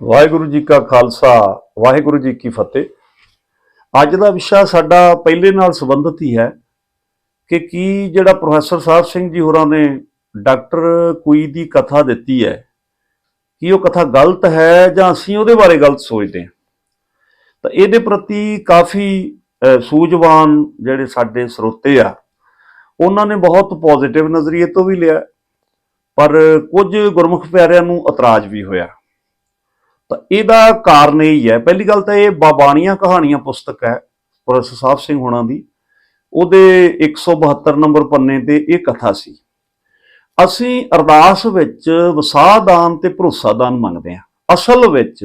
ਵਾਹਿਗੁਰੂ ਜੀ ਕਾ ਖਾਲਸਾ, ਵਾਹਿਗੁਰੂ ਜੀ ਕੀ ਫਤਿਹ। ਅੱਜ ਦਾ ਵਿਸ਼ਾ ਸਾਡਾ ਪਹਿਲੇ ਨਾਲ ਸੰਬੰਧਿਤ ਹੀ ਹੈ ਕਿ ਕੀ ਜਿਹੜਾ ਪ੍ਰੋਫੈਸਰ ਸਾਹਿਬ ਸਿੰਘ ਜੀ ਹੋਰਾਂ ਨੇ ਡਾਕਟਰ ਕੁਈ ਦੀ ਕਥਾ ਦਿੱਤੀ ਹੈ, ਕੀ ਉਹ ਕਥਾ ਗਲਤ ਹੈ ਜਾਂ ਅਸੀਂ ਉਹਦੇ ਬਾਰੇ ਗਲਤ ਸੋਚਦੇ ਹਾਂ? ਤਾਂ ਇਹਦੇ ਪ੍ਰਤੀ ਕਾਫੀ ਸੂਝਵਾਨ ਜਿਹੜੇ ਸਾਡੇ ਸਰੋਤੇ ਆ, ਉਹਨਾਂ ਨੇ ਬਹੁਤ ਪੋਜ਼ਿਟਿਵ ਨਜ਼ਰੀਏ ਤੋਂ ਵੀ ਲਿਆ, ਪਰ ਕੁਝ ਗੁਰਮੁਖ ਪਿਆਰਿਆਂ ਨੂੰ ਇਤਰਾਜ਼ ਵੀ ਹੋਇਆ। ਤਾਂ ਇਹਦਾ ਕਾਰਨ ਇਹ ਹੀ। ਹੈ ਪਹਿਲੀ ਗੱਲ ਤਾਂ ਇਹ ਬਾਬਾਣੀਆਂ ਕਹਾਣੀਆਂ ਪੁਸਤਕ ਹੈ, ਪ੍ਰੋਫੈਸਰ ਸਾਹਿਬ ਸਿੰਘ ਹੋਣਾ ਦੀ। ਉਹਦੇ 172 ਨੰਬਰ ਪੰਨੇ ਤੇ ਇਹ ਕਥਾ ਸੀ, ਅਸੀਂ ਅਰਦਾਸ ਵਿੱਚ ਵਸਾਦਾਨ ਤੇ ਭਰੋਸਾਦਾਨ ਮੰਗਦੇ ਹਾਂ। ਅਸਲ ਵਿੱਚ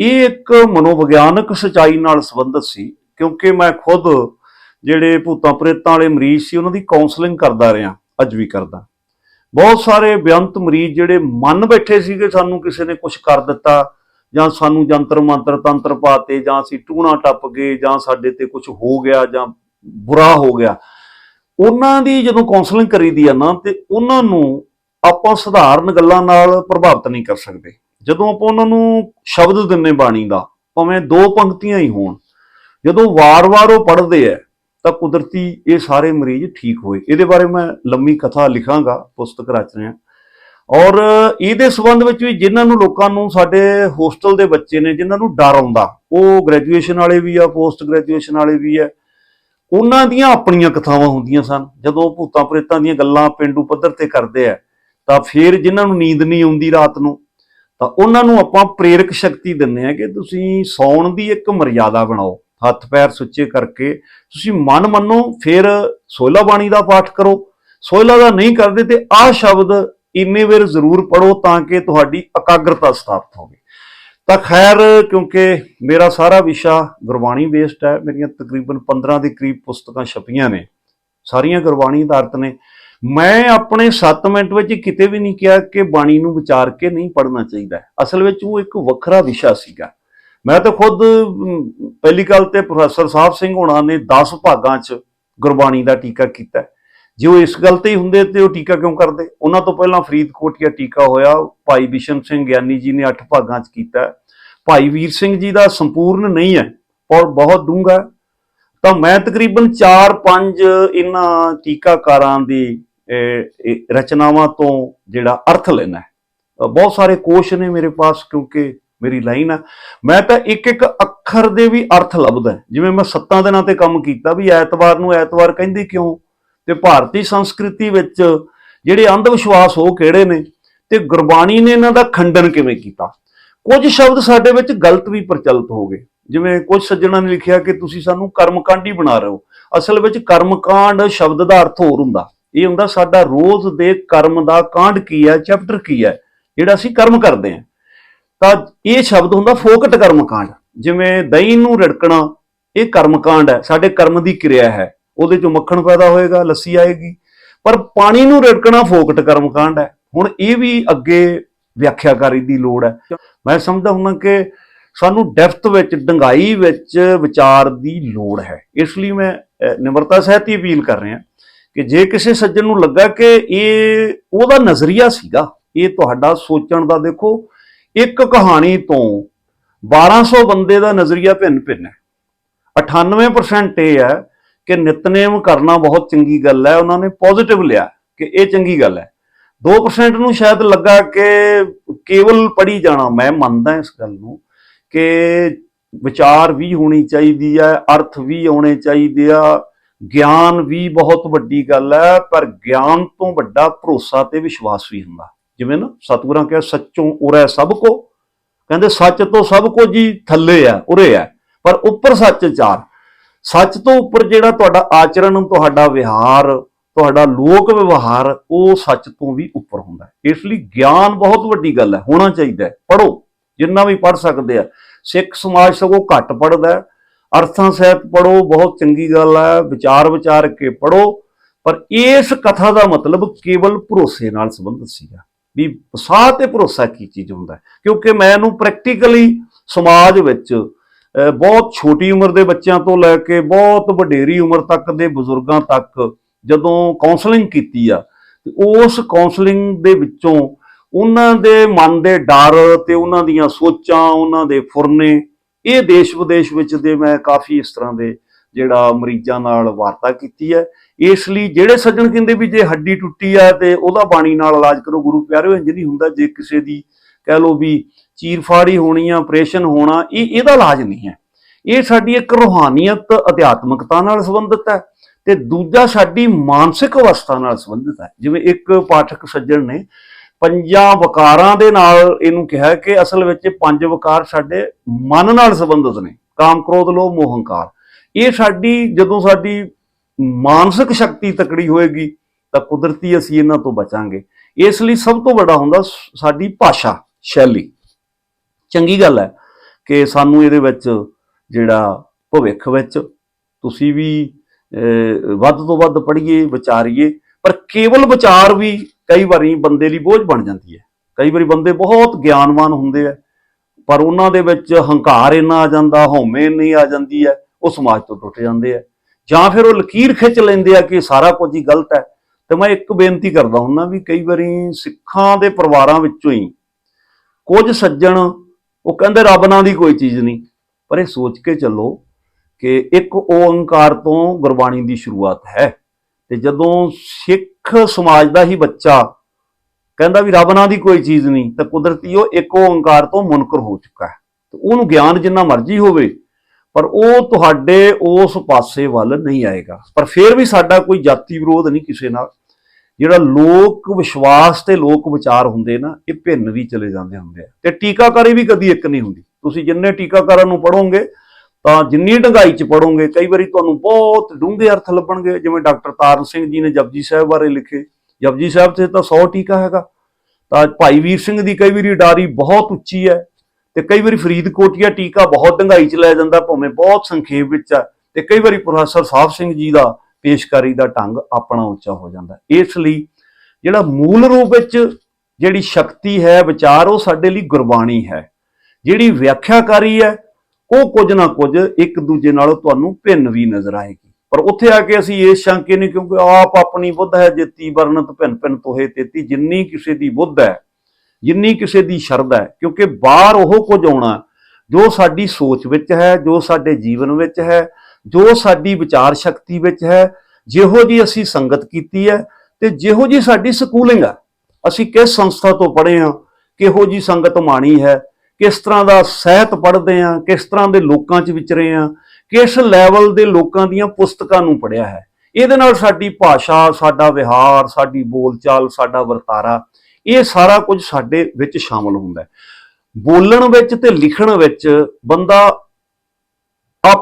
ਇਹ ਇੱਕ ਮਨੋਵਿਗਿਆਨਕ ਸਚਾਈ ਨਾਲ ਸੰਬੰਧਿਤ ਸੀ, ਕਿਉਂਕਿ ਮੈਂ ਖੁਦ ਜਿਹੜੇ ਭੂਤਾਂ ਪ੍ਰੇਤਾਂ ਵਾਲੇ ਮਰੀਜ਼ ਸੀ, ਉਹਨਾਂ ਦੀ ਕਾਉਂਸਲਿੰਗ ਕਰਦਾ ਰਿਹਾ, ਅੱਜ ਵੀ ਕਰਦਾ। ਬਹੁਤ ਸਾਰੇ ਬੇਅੰਤ ਮਰੀਜ਼ ਜਿਹੜੇ ਮੰਨ ਬੈਠੇ ਸੀ ਕਿ ਸਾਨੂੰ ਕਿਸੇ ਨੇ ਕੁਝ ਕਰ ਦਿੱਤਾ ਜਾਂ ਸਾਨੂੰ ਜੰਤਰ ਮੰਤਰ ਤੰਤਰ ਪਾਤੇ, ਜਾਂ ਅਸੀਂ ਟੂਣਾ ਟੱਪ ਗਏ, ਜਾਂ ਸਾਡੇ ਤੇ ਕੁਝ ਹੋ ਗਿਆ ਜਾਂ ਬੁਰਾ ਹੋ ਗਿਆ, ਉਹਨਾਂ ਦੀ ਜਦੋਂ ਕਾਉਂਸਲਿੰਗ ਕਰੀਦੀ ਆ ਨਾ, ਤੇ ਉਹਨਾਂ ਨੂੰ ਆਪਾਂ ਸਧਾਰਨ ਗੱਲਾਂ ਨਾਲ ਪ੍ਰਭਾਵਿਤ ਨਹੀਂ ਕਰ ਸਕਦੇ। ਜਦੋਂ ਆਪਾਂ ਉਹਨਾਂ ਨੂੰ ਸ਼ਬਦ ਦਿੰਨੇ ਬਾਣੀ ਦਾ, ਭਾਵੇਂ ਦੋ ਪੰਕਤੀਆਂ ਹੀ ਹੋਣ, ਜਦੋਂ ਵਾਰ-ਵਾਰ ਉਹ ਪੜ੍ਹਦੇ ਆ ਤਾਂ ਕੁਦਰਤੀ ਇਹ ਸਾਰੇ ਮਰੀਜ਼ ਠੀਕ ਹੋਏ। ਇਹਦੇ ਬਾਰੇ ਮੈਂ ਲੰਮੀ ਕਥਾ ਲਿਖਾਂਗਾ, ਪੁਸਤਕ ਰਚ ਰਿਹਾ। ਔਰ ਇਹਦੇ ਸਬੰਧ ਵਿੱਚ ਵੀ ਜਿਨ੍ਹਾਂ ਨੂੰ ਲੋਕਾਂ ਨੂੰ ਸਾਡੇ ਹੋਸਟਲ ਦੇ ਬੱਚੇ ਨੇ, ਜਿਨ੍ਹਾਂ ਨੂੰ ਡਰ ਆਉਂਦਾ, ਉਹ ਗ੍ਰੈਜੂਏਸ਼ਨ ਵਾਲੇ ਵੀ ਆ ਪੋਸਟ ਗ੍ਰੈਜੂਏਸ਼ਨ ਵਾਲੇ ਵੀ ਆ, ਉਹਨਾਂ ਦੀਆਂ ਆਪਣੀਆਂ ਕਥਾਵਾਂ ਹੁੰਦੀਆਂ ਸਨ। ਜਦੋਂ ਭੂਤਾਂ ਪ੍ਰੇਤਾਂ ਦੀਆਂ ਗੱਲਾਂ ਪਿੰਡੂ ਪੱਧਰ ਤੇ ਕਰਦੇ ਆ, ਤਾਂ ਫਿਰ ਜਿਨ੍ਹਾਂ ਨੂੰ ਨੀਂਦ ਨਹੀਂ ਆਉਂਦੀ ਰਾਤ ਨੂੰ, ਤਾਂ ਉਹਨਾਂ ਨੂੰ ਆਪਾਂ ਪ੍ਰੇਰਕ ਸ਼ਕਤੀ ਦਿੰਨੇ ਆ ਕਿ ਤੁਸੀਂ ਸੌਣ ਦੀ ਇੱਕ ਮਰਿਆਦਾ ਬਣਾਓ, ਹੱਥ ਪੈਰ ਸੁੱਚੇ ਕਰਕੇ, ਤੁਸੀਂ ਮਨ ਮੰਨੋ, ਫਿਰ ਸੋਇਲਾ ਬਾਣੀ ਦਾ ਪਾਠ ਕਰੋ। ਸੋਇਲਾ ਦਾ ਨਹੀਂ ਕਰਦੇ ਤੇ ਆਹ ਸ਼ਬਦ ਇੰਨੇ ਵੇਰ ਜ਼ਰੂਰ ਪੜੋ ਤਾਂ ਕਿ ਤੁਹਾਡੀ ਇਕਾਗਰਤਾ ਸਥਾਪਿਤ ਹੋਵੇ। ਤਾਂ ਖੈਰ, ਕਿਉਂਕਿ ਮੇਰਾ ਸਾਰਾ ਵਿਸ਼ਾ ਗੁਰਬਾਣੀ ਬੇਸਡ ਹੈ, ਮੇਰੀਆਂ ਤਕਰੀਬਨ 15 ਦੇ ਕਰੀਬ ਪੁਸਤਕਾਂ ਛਪੀਆਂ ਨੇ, ਸਾਰੀਆਂ ਗੁਰਬਾਣੀ ਆਧਾਰਿਤ ਨੇ। ਮੈਂ ਆਪਣੇ 7 ਮਿੰਟ ਵਿੱਚ ਕਿਤੇ ਵੀ ਨਹੀਂ ਕਿਹਾ ਕਿ ਬਾਣੀ ਨੂੰ ਵਿਚਾਰ ਕੇ ਨਹੀਂ ਪੜ੍ਹਨਾ ਚਾਹੀਦਾ। ਅਸਲ ਵਿੱਚ ਉਹ ਇੱਕ ਵੱਖਰਾ ਵਿਸ਼ਾ ਸੀਗਾ। ਮੈਂ ਤਾਂ ਖੁਦ ਪਹਿਲੀ ਗੱਲ ਤੇ ਪ੍ਰੋਫੈਸਰ ਸਾਹਿਬ ਸਿੰਘ ਹੋਣਾ ਨੇ 10 ਭਾਗਾਂ 'ਚ ਗੁਰਬਾਣੀ ਦਾ ਟੀਕਾ ਕੀਤਾ। ਜੇ ਉਹ ਇਸ ਗੱਲ ਤੇ ਹੀ ਹੁੰਦੇ ਤੇ ਉਹ ਟੀਕਾ ਕਿਉਂ ਕਰਦੇ? ਉਹਨਾਂ ਤੋਂ ਪਹਿਲਾਂ ਫਰੀਦਕੋਟ ਜਾਂ ਟੀਕਾ ਹੋਇਆ, ਭਾਈ ਬਿਸ਼ਨ ਸਿੰਘ ਗਿਆਨੀ ਜੀ ਨੇ 8 ਭਾਗਾਂ 'ਚ ਕੀਤਾ। ਭਾਈ ਵੀਰ ਸਿੰਘ ਜੀ ਦਾ ਸੰਪੂਰਨ ਨਹੀਂ ਹੈ ਔਰ ਬਹੁਤ ਡੂੰਘਾ ਤਾਂ ਮੈਂ ਤਕਰੀਬਨ 4-5 ਇਹਨਾਂ ਟੀਕਾਕਾਰਾਂ ਦੀ ਰਚਨਾਵਾਂ ਤੋਂ ਜਿਹੜਾ ਅਰਥ ਲੈਣਾ ਹੈ। ਬਹੁਤ ਸਾਰੇ ਕੋਸ਼ ਨੇ ਮੇਰੇ ਪਾਸ ਕਿਉਂਕਿ ਮੇਰੀ ਲਾਈਨ ਆ। ਮੈਂ ਤਾਂ ਇੱਕ ਇੱਕ ਅੱਖਰ ਦੇ ਵੀ ਅਰਥ ਲੱਭਦਾ ਜਿਵੇਂ ਮੈਂ ਸੱਤਾਂ ਦਿਨਾਂ ਤੇ ਕੰਮ ਕੀਤਾ ਵੀ ਐਤਵਾਰ ਨੂੰ ਐਤਵਾਰ ਕਹਿੰਦੇ ਕਿਉਂ? ਤੇ ਭਾਰਤੀ ਸੰਸਕ੍ਰਿਤੀ ਵਿੱਚ ਜਿਹੜੇ ਅੰਧ ਵਿਸ਼ਵਾਸ ਉਹ ਕਿਹੜੇ ਨੇ? ਤੇ ਗੁਰਬਾਣੀ ਨੇ ਇਹਨਾਂ ਦਾ ਖੰਡਨ ਕਿਵੇਂ ਕੀਤਾ? ਕੁਝ ਸ਼ਬਦ ਸਾਡੇ ਵਿੱਚ ਗਲਤ ਵੀ ਪ੍ਰਚਲਿਤ ਹੋ ਗਏ। ਜਿਵੇਂ ਕੁਝ ਸੱਜਣਾਂ ਨੇ ਲਿਖਿਆ ਕਿ ਤੁਸੀਂ ਸਾਨੂੰ ਕਰਮਕਾਂਡੀ ਬਣਾ ਰਹੇ ਹੋ। ਅਸਲ ਵਿੱਚ ਕਰਮਕਾਂਡ ਸ਼ਬਦ ਦਾ ਅਰਥ ਹੋਰ ਹੁੰਦਾ। ਇਹ ਹੁੰਦਾ ਸਾਡਾ ਰੋਜ਼ ਦੇ ਕਰਮ ਦਾ ਕਾਂਡ ਕੀ ਹੈ, ਚੈਪਟਰ ਕੀ ਹੈ, ਜਿਹੜਾ ਅਸੀਂ ਕਰਮ ਕਰਦੇ ਹਾਂ। ਤਾਂ ਇਹ ਸ਼ਬਦ ਹੁੰਦਾ ਫੋਕਟ ਕਰਮਕਾਂਡ। ਜਿਵੇਂ ਦਹੀਂ ਨੂੰ ਰੜਕਣਾ, ਇਹ ਕਰਮਕਾਂਡ ਹੈ। ਸਾਡੇ ਕਰਮ ਦੀ ਕਿਰਿਆ ਹੈ। ਉਹਦੇ ਚੋਂ ਮੱਖਣ ਪੈਦਾ ਹੋਏਗਾ, ਲੱਸੀ ਆਏਗੀ। ਪਰ ਪਾਣੀ ਨੂੰ ਰੜਕਣਾ ਫੋਕਟ ਕਰਮਕਾਂਡ ਹੈ। ਹੁਣ ਇਹ ਵੀ ਅੱਗੇ ਵਿਆਖਿਆਕਾਰੀ ਦੀ ਲੋੜ ਹੈ। ਮੈਂ ਸਮਝਦਾ ਹੁੰਦਾ ਕਿ ਸਾਨੂੰ ਡੈਪਥ ਵਿੱਚ, ਡੰਗਾਈ ਵਿੱਚ ਵਿਚਾਰ ਦੀ ਲੋੜ ਹੈ। ਇਸ ਲਈ ਮੈਂ ਨਿਮਰਤਾ ਸਹਿਤ ਹੀ ਅਪੀਲ ਕਰ ਰਿਹਾ ਕਿ ਜੇ ਕਿਸੇ ਸੱਜਣ ਨੂੰ ਲੱਗਾ ਕਿ ਇਹ, ਉਹਦਾ ਨਜ਼ਰੀਆ ਸੀਗਾ, ਇਹ ਤੁਹਾਡਾ ਸੋਚਣ ਦਾ ਦੇਖੋ, ਇੱਕ ਕਹਾਣੀ ਤੋਂ 1200 ਬੰਦੇ ਦਾ ਨਜ਼ਰੀਆ ਭਿੰਨ ਭਿੰਨ ਹੈ 98% ਇਹ ਹੈ ਕਿ ਨਿਤਨੇਮ ਕਰਨਾ ਬਹੁਤ ਚੰਗੀ ਗੱਲ ਹੈ, ਉਹਨਾਂ ਨੇ ਪੋਜ਼ਿਟਿਵ ਲਿਆ ਕਿ ਇਹ ਚੰਗੀ ਗੱਲ ਹੈ। 2% ਨੂੰ ਸ਼ਾਇਦ ਲੱਗਾ ਕਿ ਕੇਵਲ ਪੜੀ ਜਾਣਾ, ਮੈਂ ਮੰਨਦਾ ਇਸ ਗੱਲ ਨੂੰ ਕਿ ਵਿਚਾਰ ਵੀ ਹੋਣੀ ਚਾਹੀਦੀ ਹੈ, ਅਰਥ ਵੀ ਆਉਣੇ ਚਾਹੀਦੇ ਆ, ਗਿਆਨ ਵੀ ਬਹੁਤ ਵੱਡੀ ਗੱਲ ਹੈ, ਪਰ ਗਿਆਨ ਤੋਂ ਵੱਡਾ ਭਰੋਸਾ ਤੇ ਵਿਸ਼ਵਾਸ ਵੀ ਹੁੰਦਾ। ਜਿਵੇਂ ਨਾ ਸਤਿਗੁਰਾਂ ਕਿਹਾ, ਸੱਚੋਂ ਉਰੇ ਸਭ ਕੋ। ਕਹਿੰਦੇ, ਸੱਚ ਤੋਂ ਸਭ ਕੁਝ ਹੀ ਥੱਲੇ ਆ ਉਰੇ ਆ ਪਰ ਉੱਪਰ ਸੱਚ ਚਾਰ। ਸੱਚ ਤੋਂ ਉੱਪਰ ਜਿਹੜਾ ਤੁਹਾਡਾ ਆਚਰਣ, ਤੁਹਾਡਾ ਵਿਹਾਰ, ਤੁਹਾਡਾ ਲੋਕ ਵਿਵਹਾਰ, ਉਹ ਸੱਚ ਤੋਂ ਵੀ ਉੱਪਰ ਹੁੰਦਾ ਹੈ। ਇਸ ਲਈ ਗਿਆਨ ਬਹੁਤ ਵੱਡੀ ਗੱਲ ਹੈ, ਹੋਣਾ ਚਾਹੀਦਾ ਹੈ। ਪੜੋ ਜਿੰਨਾ ਵੀ ਪੜ ਸਕਦੇ ਆ। ਸਿੱਖ ਸਮਾਜ ਸਗੋਂ ਘੱਟ ਪੜਦਾ ਹੈ। ਅਰਥਾਂ ਸਹਿਤ ਪੜੋ ਬਹੁਤ ਚੰਗੀ ਗੱਲ ਹੈ। ਵਿਚਾਰ ਵਿਚਾਰ ਕੇ ਪੜੋ ਪਰ ਇਸ ਕਥਾ ਦਾ ਮਤਲਬ ਕੇਵਲ ਭਰੋਸੇ ਨਾਲ ਸੰਬੰਧਿਤ ਸੀਗਾ। ਵੀ ਸਾਹ ਤੇ ਭਰੋਸਾ ਕੀ ਚੀਜ਼ ਹੁੰਦਾ ਕਿਉਂਕਿ ਮੈਂ ਇਹਨੂੰ ਪ੍ਰੈਕਟੀਕਲੀ ਸਮਾਜ ਵਿੱਚ ਬਹੁਤ ਛੋਟੀ ਉਮਰ ਦੇ ਬੱਚਿਆਂ ਤੋਂ ਲੈ ਕੇ ਬਹੁਤ ਵਡੇਰੀ ਉਮਰ ਤੱਕ ਦੇ ਬਜ਼ੁਰਗਾਂ ਤੱਕ ਜਦੋਂ ਕਾਉਂਸਲਿੰਗ ਕੀਤੀ ਆ ਉਸ ਕਾਉਂਸਲਿੰਗ ਦੇ ਵਿੱਚੋਂ ਉਹਨਾਂ ਦੇ ਮਨ ਦੇ ਡਰ ਤੇ ਉਹਨਾਂ ਦੀਆਂ ਸੋਚਾਂ, ਉਹਨਾਂ ਦੇ ਫੁਰਨੇ, ਇਹ ਦੇਸ਼ ਵਿਦੇਸ਼ ਵਿੱਚ ਦੇ ਮੈਂ ਕਾਫੀ ਇਸ ਤਰ੍ਹਾਂ ਦੇ ਜਿਹੜਾ ਮਰੀਜ਼ਾਂ ਨਾਲ ਵਾਰਤਾ ਕੀਤੀ ਹੈ। ਇਸ ਲਈ ਜਿਹੜੇ ਸੱਜਣ ਕਹਿੰਦੇ ਵੀ ਜੇ ਹੱਡੀ ਟੁੱਟੀ ਆ ਤੇ ਉਹਦਾ ਬਾਣੀ ਨਾਲ ਇਲਾਜ ਕਰੋ, ਗੁਰੂ ਪਿਆਰਿਓ, ਇੰਜ ਨਹੀਂ ਹੁੰਦਾ। ਜੇ ਕਿਸੇ ਦੀ ਕਹਿ ਲਓ ਵੀ ਚੀਰਫਾੜੀ ਹੋਣੀ ਆ, ਆਪਰੇਸ਼ਨ ਹੋਣਾ, ਇਹ ਇਹਦਾ ਇਲਾਜ ਨਹੀਂ ਹੈ। ਇਹ ਸਾਡੀ ਇੱਕ ਰੂਹਾਨੀਅਤ ਅਧਿਆਤਮਕਤਾ ਨਾਲ ਸੰਬੰਧਿਤ ਹੈ ਤੇ ਦੂਜਾ ਸਾਡੀ ਮਾਨਸਿਕ ਅਵਸਥਾ ਨਾਲ ਸੰਬੰਧਿਤ ਹੈ। ਜਿਵੇਂ ਇੱਕ ਪਾਠਕ ਸੱਜਣ ਨੇ ਪੰਜਾਂ ਵਕਾਰਾਂ ਦੇ ਨਾਲ ਇਹਨੂੰ ਕਿਹਾ ਕਿ ਅਸਲ ਵਿੱਚ ਪੰਜ ਵਕਾਰ ਸਾਡੇ ਮਨ ਨਾਲ ਸੰਬੰਧਿਤ ਨੇ, ਕਾਮ, ਕ੍ਰੋਧ, ਲੋਭ, ਮੋਹ, ਹੰਕਾਰ। ਇਹ ਸਾਡੀ, ਜਦੋਂ ਸਾਡੀ ਮਾਨਸਿਕ ਸ਼ਕਤੀ ਤਕੜੀ ਹੋਏਗੀ, ਤਾਂ ਕੁਦਰਤੀ ਅਸੀਂ ਇਹਨਾਂ ਤੋਂ ਬਚਾਂਗੇ। ਇਸ ਲਈ ਸਭ ਤੋਂ ਵੱਡਾ ਹੁੰਦਾ ਸ- ਸਾਡੀ ਭਾਸ਼ਾ, ਸ਼ੈਲੀ। ਚੰਗੀ ਗੱਲ ਹੈ ਕਿ ਸਾਨੂੰ ਇਹਦੇ ਵਿੱਚ ਜਿਹੜਾ ਭਵਿੱਖ ਵਿੱਚ ਤੁਸੀਂ ਵੀ ਵੱਧ ਤੋਂ ਵੱਧ ਪੜ੍ਹੀਏ, ਵਿਚਾਰੀਏ, ਪਰ ਕੇਵਲ ਵਿਚਾਰ ਵੀ ਕਈ ਵਾਰੀ ਬੰਦੇ ਲਈ ਬੋਝ ਬਣ ਜਾਂਦੀ ਹੈ। ਕਈ ਵਾਰੀ ਬੰਦੇ ਬਹੁਤ ਗਿਆਨਵਾਨ ਹੁੰਦੇ ਆ, ਪਰ ਉਹਨਾਂ ਦੇ ਵਿੱਚ ਹੰਕਾਰ ਇੰਨਾ ਆ ਜਾਂਦਾ, ਹਉਮੈ ਇੰਨੀ ਆ ਜਾਂਦੀ ਹੈ, ਉਹ ਸਮਾਜ ਤੋਂ ਟੁੱਟ ਜਾਂਦੇ ਆ। ਜਾਂ ਫਿਰ ਉਹ ਲਕੀਰ ਖਿੱਚ ਲੈਂਦੇ ਆ ਕਿ ਸਾਰਾ ਕੁਝ ਹੀ ਗਲਤ ਹੈ। ਤੇ ਮੈਂ ਇੱਕ ਬੇਨਤੀ ਕਰਦਾ ਹੁੰਦਾ ਵੀ ਕਈ ਵਾਰੀ ਸਿੱਖਾਂ ਦੇ ਪਰਿਵਾਰਾਂ ਵਿੱਚੋਂ ਹੀ ਕੁਝ ਸੱਜਣ ਉਹ ਕਹਿੰਦੇ ਰੱਬ ਨਾਂ ਦੀ ਕੋਈ ਚੀਜ਼ ਨਹੀਂ। ਪਰ ਇਹ ਸੋਚ ਕੇ ਚੱਲੋ ਕਿ ਇੱਕ ਓੰਕਾਰ ਤੋਂ ਗੁਰਬਾਣੀ ਦੀ ਸ਼ੁਰੂਆਤ ਹੈ। ਤੇ ਜਦੋਂ ਸਿੱਖ ਸਮਾਜ ਦਾ ਹੀ ਬੱਚਾ ਕਹਿੰਦਾ ਵੀ ਰੱਬ ਨਾਂ ਦੀ ਕੋਈ ਚੀਜ਼ ਨਹੀਂ, ਤਾਂ ਕੁਦਰਤੀ ਉਹ ਇੱਕ ਓੰਕਾਰ ਤੋਂ ਮੁਨਕਰ ਹੋ ਚੁੱਕਾ ਹੈ। ਤੇ ਉਹਨੂੰ ਗਿਆਨ ਜਿੰਨਾ ਮਰਜ਼ੀ ਹੋਵੇ, ਪਰ ਉਹ ਤੁਹਾਡੇ ਉਸ ਪਾਸੇ ਵੱਲ ਨਹੀਂ ਆਏਗਾ। ਪਰ ਫਿਰ ਵੀ ਸਾਡਾ ਕੋਈ ਜਾਤੀ ਵਿਰੋਧ ਨਹੀਂ ਕਿਸੇ ਨਾਲ। ਜਿਹੜਾ ਲੋਕ ਵਿਸ਼ਵਾਸ ਤੇ ਲੋਕ ਵਿਚਾਰ ਹੁੰਦੇ ਨਾ, ਇਹ ਭਿੰਨ ਵੀ ਚਲੇ ਜਾਂਦੇ ਹੁੰਦੇ ਆ। ਤੇ ਟੀਕਾਕਾਰੀ ਵੀ ਕਦੀ ਇੱਕ ਨਹੀਂ ਹੁੰਦੀ। ਤੁਸੀਂ ਜਿੰਨੇ ਟੀਕਾਕਾਰਾਂ ਨੂੰ ਪੜੋਗੇ ਤਾਂ ਜਿੰਨੀ ਡੰਗਾਈ ਚ ਪੜੋਗੇ ਕਈ ਵਾਰੀ ਤੁਹਾਨੂੰ ਬਹੁਤ ਡੂੰਘੇ ਅਰਥ ਲੱਭਣਗੇ। ਜਿਵੇਂ ਡਾਕਟਰ ਤਾਰਨ ਸਿੰਘ ਜੀ ਨੇ ਜਪਜੀ ਸਾਹਿਬ ਬਾਰੇ ਲਿਖੇ। ਜਪਜੀ ਸਾਹਿਬ ਤੇ ਤਾਂ 100 ਟੀਕਾ ਹੈਗਾ। ਤਾਂ ਭਾਈ ਵੀਰ ਸਿੰਘ ਦੀ ਕਈ ਵਾਰੀ ਡਾਰੀ ਬਹੁਤ ਉੱਚੀ ਹੈ ਤੇ ਕਈ ਵਾਰੀ ਫਰੀਦਕੋਟੀਆ ਟੀਕਾ ਬਹੁਤ ਡੰਗਾਈ ਚ ਲੈ ਜਾਂਦਾ, ਭਾਵੇਂ ਬਹੁਤ ਸੰਖੇਪ ਵਿੱਚ ਹੈ। ਤੇ ਕਈ ਵਾਰੀ ਪ੍ਰੋਫੈਸਰ ਸਾਹਿਬ ਸਿੰਘ ਜੀ ਦਾ ਪੇਸ਼ਕਾਰੀ ਦਾ ਢੰਗ ਆਪਣਾ ਉੱਚਾ ਹੋ ਜਾਂਦਾ। ਇਸ ਲਈ ਜਿਹੜਾ ਮੂਲ ਰੂਪ ਵਿੱਚ ਜਿਹੜੀ ਸ਼ਕਤੀ ਹੈ, ਵਿਚਾਰ, ਉਹ ਸਾਡੇ ਲਈ ਗੁਰਬਾਣੀ ਹੈ। ਜਿਹੜੀ ਵਿਆਖਿਆਕਾਰੀ ਹੈ, ਉਹ ਕੁਝ ਨਾ ਕੁਝ ਇੱਕ ਦੂਜੇ ਨਾਲੋਂ ਤੁਹਾਨੂੰ ਭਿੰਨ ਵੀ ਨਜ਼ਰ ਆਏਗੀ। ਪਰ ਉੱਥੇ ਆ ਕੇ ਅਸੀਂ ਇਸ ਸ਼ੰਕੇ ਨਹੀਂ ਕਿਉਂਕਿ ਆਪ ਆਪਣੀ ਬੁੱਧ ਹੈ, ਜੇਤੀ ਵਰਣਤ ਭਿੰਨ ਭਿੰਨ ਤੋਹੇ ਤੇਤੀ, ਜਿੰਨੀ ਕਿਸੇ ਦੀ ਬੁੱਧ ਹੈ, ਜਿੰਨੀ ਕਿਸੇ ਦੀ ਸ਼ਰਧਾ ਹੈ, ਕਿਉਂਕਿ ਬਾਹਰ ਉਹ ਕੁਝ ਆਉਣਾ ਜੋ ਸਾਡੀ ਸੋਚ ਵਿੱਚ ਹੈ, ਜੋ ਸਾਡੇ ਜੀਵਨ ਵਿੱਚ ਹੈ ਜੋ ਸਾਡੀ ਵਿਚਾਰ ਸ਼ਕਤੀ ਵਿੱਚ ਹੈ, ਜਿਹੋ ਜੀ ਅਸੀਂ ਸੰਗਤ ਕੀਤੀ ਹੈ ਤੇ ਜਿਹੋ ਜੀ ਸਾਡੀ ਸਕੂਲਿੰਗ ਹੈ। ਅਸੀਂ ਕਿਸ ਸੰਸਥਾ ਤੋਂ ਪੜ੍ਹੇ ਹਾਂ, ਕਿਹੋ ਜੀ ਸੰਗਤ ਮਾਣੀ ਹੈ, ਕਿਸ ਤਰ੍ਹਾਂ ਦਾ ਸਹਿਤ ਪੜ੍ਹਦੇ ਹਾਂ, ਕਿਸ ਤਰ੍ਹਾਂ ਦੇ ਲੋਕਾਂ 'ਚ ਵਿਚਰੇ ਹਾਂ, ਕਿਸ ਲੈਵਲ ਦੇ ਲੋਕਾਂ ਦੀਆਂ ਪੁਸਤਕਾਂ ਨੂੰ ਪੜ੍ਹਿਆ ਹੈ। ਇਹਦੇ ਨਾਲ ਸਾਡੀ ਭਾਸ਼ਾ, ਸਾਡਾ ਵਿਹਾਰ, ਸਾਡੀ ਬੋਲਚਾਲ, ਸਾਡਾ ਵਰਤਾਰਾ, ਇਹ ਸਾਰਾ ਕੁਝ ਸਾਡੇ ਵਿੱਚ ਸ਼ਾਮਲ ਹੁੰਦਾ ਹੈ। ਬੋਲਣ ਵਿੱਚ ਤੇ ਲਿਖਣ ਵਿੱਚ ਬੰਦਾ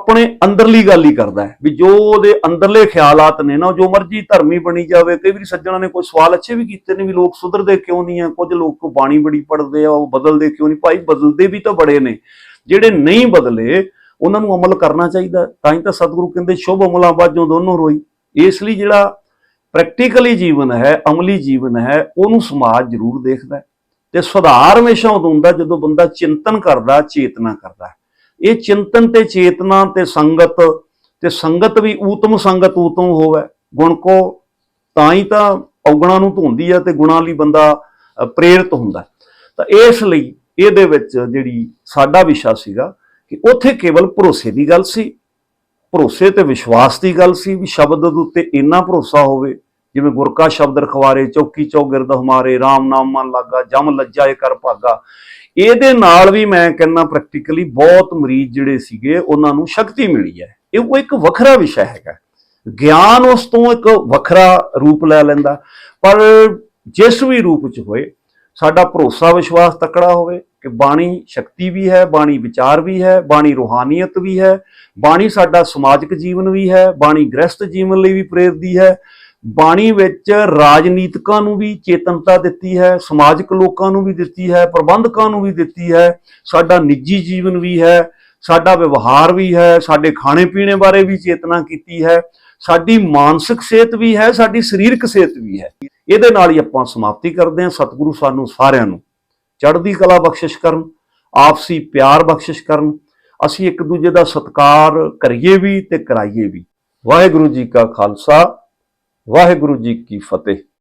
ਆਪਣੇ ਅੰਦਰਲੀ ਗੱਲ ਹੀ ਕਰਦਾ ਹੈ, ਵੀ ਜੋ ਉਹਦੇ ਅੰਦਰਲੇ ਖਿਆਲਾਤ ਨੇ ਨਾ, ਜੋ ਮਰਜ਼ੀ ਧਰਮੀ ਬਣੀ ਜਾਵੇ, ਕਈ ਵਾਰੀ ਸੱਜਣਾ ਨੇ ਕੋਈ ਸਵਾਲ ਅੱਛੇ ਵੀ ਕੀਤੇ ਨੇ ਵੀ ਲੋਕ ਸੁਧਰਦੇ ਕਿਉਂ ਨਹੀਂ ਆ, ਕੁਝ ਲੋਕ ਬਾਣੀ ਬੜੀ ਪੜ੍ਹਦੇ ਆ, ਉਹ ਬਦਲਦੇ ਕਿਉਂ ਨਹੀਂ, ਭਾਈ ਬਦਲਦੇ ਵੀ ਤਾਂ ਬੜੇ ਨੇ, ਜਿਹੜੇ ਨਹੀਂ ਬਦਲੇ, ਉਹਨਾਂ ਨੂੰ ਅਮਲ ਕਰਨਾ ਚਾਹੀਦਾ ਤਾਂ ਹੀ ਤਾਂ ਸਤਿਗੁਰੂ ਕਹਿੰਦੇ, ਸ਼ੁਭ ਅਮਲਾਂ ਬਾਝੋਂ ਦੋਨੋਂ ਰੋਈ। ਇਸ ਲਈ ਜਿਹੜਾ ਪ੍ਰੈਕਟੀਕਲੀ ਜੀਵਨ ਹੈ, ਅਮਲੀ ਜੀਵਨ ਹੈ, ਉਹਨੂੰ ਸਮਾਜ ਜ਼ਰੂਰ ਦੇਖਦਾ ਤੇ ਸੁਧਾਰ ਹਮੇਸ਼ਾ ਉਦੋਂ ਹੁੰਦਾ ਜਦੋਂ ਬੰਦਾ ਚਿੰਤਨ ਕਰਦਾ, ਚੇਤਨਾ ਕਰਦਾ ਇਹ ਚਿੰਤਨ ਤੇ ਚੇਤਨਾ ਤੇ ਸੰਗਤ ਤੇ ਸੰਗਤ ਵੀ ਊਤਮ ਸੰਗਤ ਊਤਮ ਹੋਵੇ। ਗੁਣ ਕੋ ਤਾਂ ਹੀ ਤਾਂ ਔਗਣਾ ਨੂੰ ਧੋਂਦੀ ਹੈ ਤੇ ਗੁਣਾਂ ਲਈ ਬੰਦਾ ਪ੍ਰੇਰਿਤ ਹੁੰਦਾ। ਤਾਂ ਇਸ ਲਈ ਇਹਦੇ ਵਿੱਚ ਜਿਹੜੀ ਸਾਡਾ ਵਿਸ਼ਾ ਸੀਗਾ ਕਿ ਉੱਥੇ ਕੇਵਲ ਭਰੋਸੇ ਦੀ ਗੱਲ ਸੀ, ਭਰੋਸੇ ਤੇ ਵਿਸ਼ਵਾਸ ਦੀ ਗੱਲ ਸੀ ਵੀ ਸ਼ਬਦ ਦੇ ਉੱਤੇ ਇੰਨਾ ਭਰੋਸਾ ਹੋਵੇ, ਜਿਵੇਂ ਗੁਰ ਕਾ ਸ਼ਬਦ ਰਖਵਾਰੇ, ਚੌਕੀ ਚੌਗਿਰਦ ਹਮਾਰੇ RAM ਨਾਮ ਮਨ ਲਾਗਾ, ਜਮ ਲੱਜਾ ਲੱਜਾਏ ਕਰ ਭਾਗਾ। ਇਹਦੇ ਨਾਲ ਵੀ ਮੈਂ ਕਹਿੰਦਾ ਪ੍ਰੈਕਟੀਕਲੀ ਬਹੁਤ ਮਰੀਜ਼ ਜਿਹੜੇ ਸੀਗੇ, ਉਹਨਾਂ ਨੂੰ ਸ਼ਕਤੀ ਮਿਲੀ ਹੈ। ਇਹ ਉਹ ਇੱਕ ਵੱਖਰਾ ਵਿਸ਼ਾ ਹੈਗਾ। ਗਿਆਨ ਉਸ ਤੋਂ ਇੱਕ ਵੱਖਰਾ ਰੂਪ ਲੈ ਲੈਂਦਾ। ਪਰ ਜਿਸ ਵੀ ਰੂਪ ਚ ਹੋਏ, ਸਾਡਾ ਭਰੋਸਾ ਵਿਸ਼ਵਾਸ ਤਕੜਾ ਹੋਵੇ ਕਿ ਬਾਣੀ ਸ਼ਕਤੀ ਵੀ ਹੈ, ਬਾਣੀ ਵਿਚਾਰ ਵੀ ਹੈ, ਬਾਣੀ ਰੂਹਾਨੀਅਤ ਵੀ ਹੈ, ਬਾਣੀ ਸਾਡਾ ਸਮਾਜਿਕ ਜੀਵਨ ਵੀ ਹੈ, ਬਾਣੀ ਗ੍ਰਸਤ ਜੀਵਨ ਲਈ ਵੀ ਪ੍ਰੇਰਦੀ ਹੈ ਬਾਣੀ ਵਿੱਚ ਰਾਜਨੀਤਿਕਾਂ ਨੂੰ ਵੀ ਚੇਤਨਤਾ ਦਿੱਤੀ ਹੈ, ਸਮਾਜਿਕ ਲੋਕਾਂ ਨੂੰ ਵੀ ਦਿੱਤੀ ਹੈ, ਪ੍ਰਬੰਧਕਾਂ ਨੂੰ ਵੀ ਦਿੱਤੀ ਹੈ, ਸਾਡਾ ਨਿੱਜੀ ਜੀਵਨ ਵੀ ਹੈ, ਸਾਡਾ ਵਿਵਹਾਰ ਵੀ ਹੈ, ਸਾਡੇ ਖਾਣੇ ਪੀਣੇ ਬਾਰੇ ਵੀ ਚੇਤਨਾ ਕੀਤੀ ਹੈ, ਸਾਡੀ ਮਾਨਸਿਕ ਸਿਹਤ ਵੀ ਹੈ, ਸਾਡੀ ਸਰੀਰਕ ਸਿਹਤ ਵੀ ਹੈ। ਇਹਦੇ ਨਾਲ ਹੀ ਆਪਾਂ ਸਮਾਪਤੀ ਕਰਦੇ ਹਾਂ ਸਤਿਗੁਰੂ ਸਾਨੂੰ ਸਾਰਿਆਂ ਨੂੰ ਚੜ੍ਹਦੀ ਕਲਾ ਬਖਸ਼ਿਸ਼ ਕਰਨ, ਆਪਸੀ ਪਿਆਰ ਬਖਸ਼ਿਸ਼ ਕਰਨ, ਅਸੀਂ ਇੱਕ ਦੂਜੇ ਦਾ ਸਤਿਕਾਰ ਕਰੀਏ ਵੀ ਤੇ ਕਰਾਈਏ ਵੀ। ਵਾਹਿਗੁਰੂ ਜੀ ਕਾ ਖਾਲਸਾ। ਵਾਹਿਗੁਰੂ ਜੀ ਕੀ ਫਤਿਹ।